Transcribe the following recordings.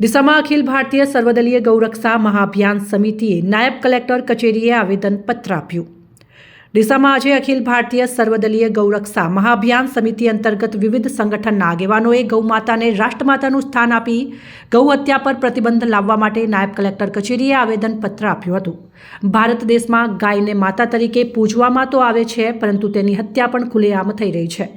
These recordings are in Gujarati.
ડીસામાં અખિલ ભારતીય સર્વદલીય ગૌરક્ષા મહાઅભિયાન સમિતિએ નાયબ કલેક્ટર કચેરીએ આવેદનપત્ર આપ્યું. ડીસામાં આજે અખિલ ભારતીય સર્વદલીય ગૌરક્ષા મહાઅભિયાન સમિતિ અંતર્ગત વિવિધ સંગઠનના આગેવાનોએ ગૌમાતાને રાષ્ટ્રમાતાનું સ્થાન આપી ગૌ હત્યા પર પ્રતિબંધ લાવવા માટે નાયબ કલેક્ટર કચેરીએ આવેદનપત્ર આપ્યું હતું. ભારત દેશમાં ગાયને માતા તરીકે પૂજવામાં તો આવે છે, પરંતુ તેની હત્યા પણ ખુલ્લેઆમ થઈ રહી છે.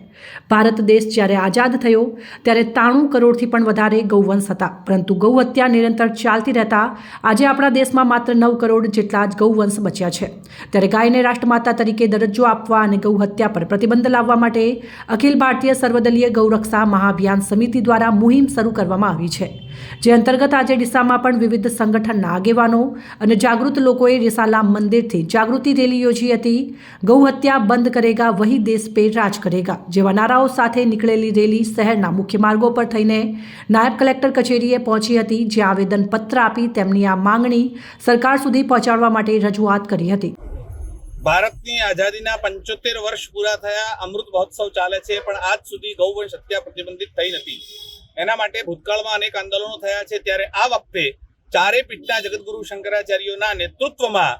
ભારત દેશ જ્યારે આઝાદ થયો, ત્યારે ત્રાણું કરોડથી પણ વધારે ગૌવંશ હતા. પરંતુ ગૌ હત્યા નિરંતર ચાલતી રહેતા, આજે આપણા દેશમાં માત્ર નવ કરોડ જેટલા જ ગૌવંશ બચ્યા છે. ત્યારે ગાયને રાષ્ટ્રમાતા તરીકે દરજ્જો આપવા અને ગૌ હત્યા પર પ્રતિબંધ લાવવા માટે અખિલ ભારતીય સર્વદલીય ગૌરક્ષા મહાભિયાન સમિતિ દ્વારા મુહિમ શરૂ કરવામાં આવી છે. જે અંતર્ગત આજે ડીસામાં પણ વિવિધ સંગઠનના આગેવાનો અને જાગૃત લોકોએ રિસાલા મંદિરથી જાગૃતિ રેલી યોજી હતી. ગૌ હત્યા બંધ કરેગા, વહી દેશ પે રાજ કરેગા જેવા નારાઓ સાથે નીકળેલી રેલી શહેરના મુખ્ય માર્ગો પર થઈને નાયબ કલેક્ટર કચેરીએ પહોંચી હતી, જે આવેદનપત્ર આપી તેમની આ માંગણી સરકાર સુધી પહોંચાડવા માટે રજૂઆત કરી હતી. ભારતની આઝાદીના પંચોતેર વર્ષ પૂરા થયા, અમૃત મહોત્સવ ચાલે છે, પણ આજ સુધી ગૌવંશ હત્યા પ્રતિબંધિત થઈ નથી. એના માટે ભૂતકાળમાં અનેક આંદોલનો થયા છે. ત્યારે આ વખતે ચારે પીઠના જગતગુરુ શંકરાચાર્યોના નેતૃત્વમાં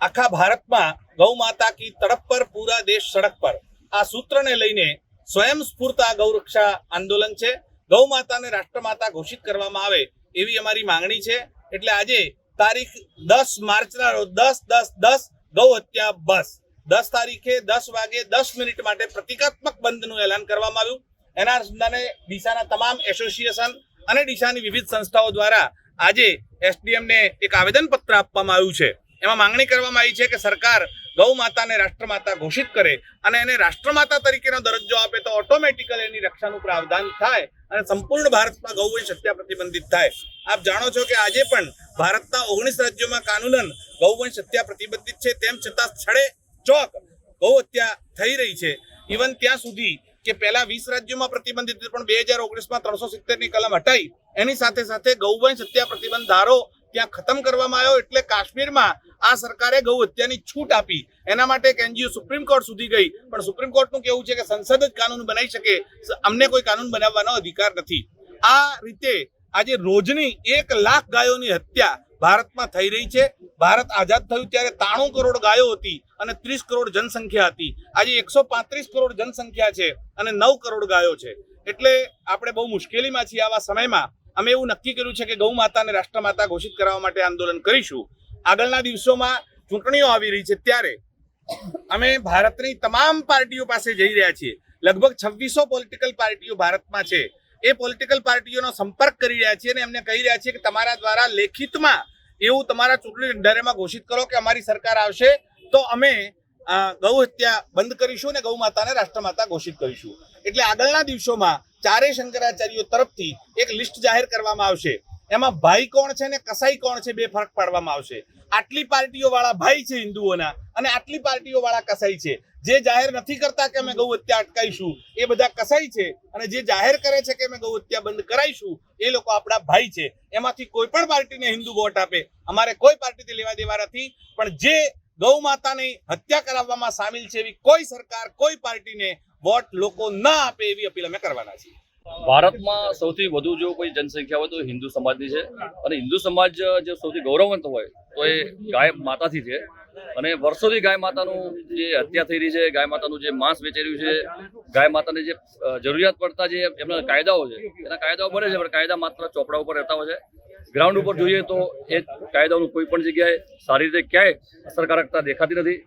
આખા ભારતમાં ગૌ માતા કી તડપ પર, પૂરા દેશ સડક પર આ સૂત્રને લઈને સ્વયં સ્ફૂર્ત આ ગૌરક્ષા આંદોલન છે. ગૌ માતાને રાષ્ટ્રમાતા ઘોષિત કરવામાં આવે એવી અમારી માંગણી છે. એટલે આજે તારીખ દસ માર્ચના રોજ દસ દસ દસ ગૌ હત્યા બસ. દસ તારીખે દસ વાગે દસ મિનિટ માટે પ્રતિકાત્મક બંધનું એલાન કરવામાં આવ્યું. એના અનુસંધાને ડીસાના તમામ એસોસિએશન અને ડીસાની વિવિધ સંસ્થાઓ દ્વારા આજે એસડીએમને એક આવેદનપત્ર આપવામાં આવ્યું છે. એમાં માંગણી કરવામાં આવી છે કે સરકાર ગૌ માતાને રાષ્ટ્રમાતા ઘોષિત કરે અને એને રાષ્ટ્રમાતા તરીકેનો દરજ્જો આપે તો ઓટોમેટિકલ એની રક્ષાનું પ્રાવધાન થાય અને સંપૂર્ણ ભારતમાં ગૌવંશ હત્યા પ્રતિબંધિત થાય. આપ જાણો છો કે આજે પણ ભારતના ઓગણીસ રાજ્યોમાં કાનૂનન ગૌવંશ હત્યા પ્રતિબંધિત છે. તેમ છતાં સ્થળે ચોક ગૌ હત્યા થઈ રહી છે. ઇવન ત્યાં સુધી કે પહેલા વીસ રાજ્યોમાં પ્રતિબંધિત પણ બે હજાર ઓગણીસમાં ત્રણસો સિત્તેરની કલમ હટાઈ. એની સાથે સાથે ગૌવંશ હત્યા પ્રતિબંધ ધારો ત્યાં ખતમ કરવામાં આવ્યો એટલે કાશ્મીરમાં આ સરકારે ગૌ હત્યાની છૂટ આપી. એના માટે એક એનજીઓ સુપ્રીમ કોર્ટ સુધી ગઈ. પણ સુપ્રીમ કોર્ટનું કેવું છે કે સંસદ જ કાનૂન બનાવી શકે અમને કોઈ કાનૂન બનાવવાનો અધિકાર નથી. આ રીતે આજે રોજની એક લાખ ગાયોની હત્યા ભારતમાં થઈ રહી છે. ભારત આઝાદ થયું ત્યારે ત્રાણું કરોડ ગાયો હતી અને ત્રીસ કરોડ જનસંખ્યા હતી. આજે એકસો પાંત્રીસ કરોડ જનસંખ્યા છે અને નવ કરોડ ગાયો છે. એટલે આપણે બહુ મુશ્કેલીમાં છીએ આવા સમયમાં. અમે એવું નક્કી કર્યું છે કે ગૌ માતાને રાષ્ટ્રમાતા ઘોષિત કરવા માટે આંદોલન કરીશું. આગળના દિવસોમાં ચૂંટણીઓ આવી રહી છે ત્યારે અમે ભારતની તમામ પાર્ટીઓ પાસે જઈ રહ્યા છીએ. લગભગ છવ્વીસો પોલિટિકલ પાર્ટીઓ ભારતમાં છે. એ પોલિટિકલ પાર્ટીઓનો સંપર્ક કરી રહ્યા છીએ અને એમને કહી રહ્યા છીએ કે તમારા દ્વારા લેખિતમાં એવું તમારા ચૂંટણી ઢંઢેરામાં ઘોષિત કરો કે અમારી સરકાર આવશે, તો અમે ગૌ હત્યા બંધ કરીશું અને ગૌ માતાને રાષ્ટ્રમાતા ઘોષિત કરીશું. એટલે આગળના દિવસોમાં ચારે શંકરાચાર્યો તરફથી એક લિસ્ટ જાહેર કરવામાં આવશે. એમાં ભાઈ કોણ છે ને કસાઈ કોણ છે બે ફરક પાડવામાં આવશે. આટલી પાર્ટીઓ વાળા ભાઈ છે હિન્દુઓના અને આટલી પાર્ટીઓ વાળા કસાઈ છે. જે જાહેર નથી કરતા કે અમે ગૌ હત્યા અટકાઈશું, એ બધા કસાઈ છે. અને જે જાહેર કરે છે કે અમે ગૌ હત્યા બંધ કરાઈશું, એ લોકો આપણા ભાઈ છે. એમાંથી કોઈ પણ પાર્ટીને હિન્દુ વોટ આપે. અમારે કોઈ પાર્ટીથી લેવા દેવા નથી. પણ જે ગૌ માતાની હત્યા કરાવવામાં સામેલ છે એવી કોઈ સરકાર, કોઈ પાર્ટીને વોટ લોકો ના આપે એવી અપીલ અમે કરવાના છીએ. ભારતમાં સૌથી વધુ જો કોઈ જનસંખ્યા હોય તો હિન્દુ સમાજની છે. અને હિન્દુ સમાજ જે સૌથી ગૌરવવંત હોય, તો એ ગાય માતાથી છે. અને વર્ષોથી ગાય માતાનું જે હત્યા થઈ રહી છે, ગાય માતાનું જે માંસ વેચાઈ રહ્યું છે, ગાય માતાને જે જરૂરિયાત પડતા જે એમના કાયદાઓ છે, એના કાયદાઓ બને છે, પણ કાયદા માત્ર ચોપડા ઉપર રહેતા હોય છે. ગ્રાઉન્ડ ઉપર જોઈએ તો એ કાયદાઓનું કોઈ પણ જગ્યાએ સારી રીતે ક્યાંય અસરકારકતા દેખાતી નથી.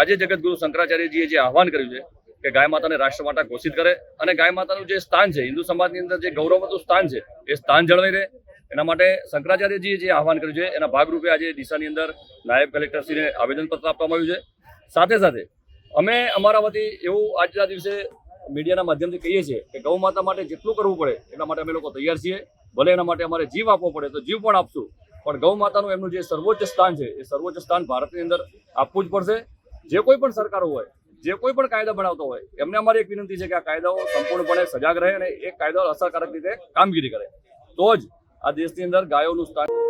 આજે જગતગુરુ શંકરાચાર્યજીએ જે આહવાન કર્યું છે કે ગાય માતાને રાષ્ટ્રમાતા ઘોષિત કરે અને ગાય માતાનું જે સ્થાન છે, હિન્દુ સમાજની અંદર જે ગૌરવનું સ્થાન છે, એ સ્થાન જળવાઈ રહે. એના માટે શંકરાચાર્યજીએ જે આહવાન કર્યું છે, એના ભાગરૂપે આજે ડીસાની અંદર નાયબ કલેક્ટરશ્રીને આવેદનપત્ર આપવામાં આવ્યું છે. સાથે સાથે અમે અમારા વતી એવું આજના દિવસે મીડિયાના માધ્યમથી કહીએ છીએ કે ગૌ માતા માટે જેટલું કરવું પડે એટલા માટે અમે લોકો તૈયાર છીએ. ભલે એના માટે અમારે જીવ આપવો પડે તો જીવ પણ આપશું. પણ ગૌ માતાનું એમનું જે સર્વોચ્ચ સ્થાન છે, એ સર્વોચ્ચ સ્થાન ભારતની અંદર આપવું જ પડશે. જે કોઈ પણ સરકારો હોય, જે કોઈ પણ કાયદા બનાવતો હોય, એમને અમારી એક વિનંતી છે કે આ કાયદાઓ સંપૂર્ણપણે સજાગ રહે અને એ કાયદાઓ અસરકારક રીતે કામગીરી કરે. તો જ આ દેશની અંદર ગાયોનું સ્થાન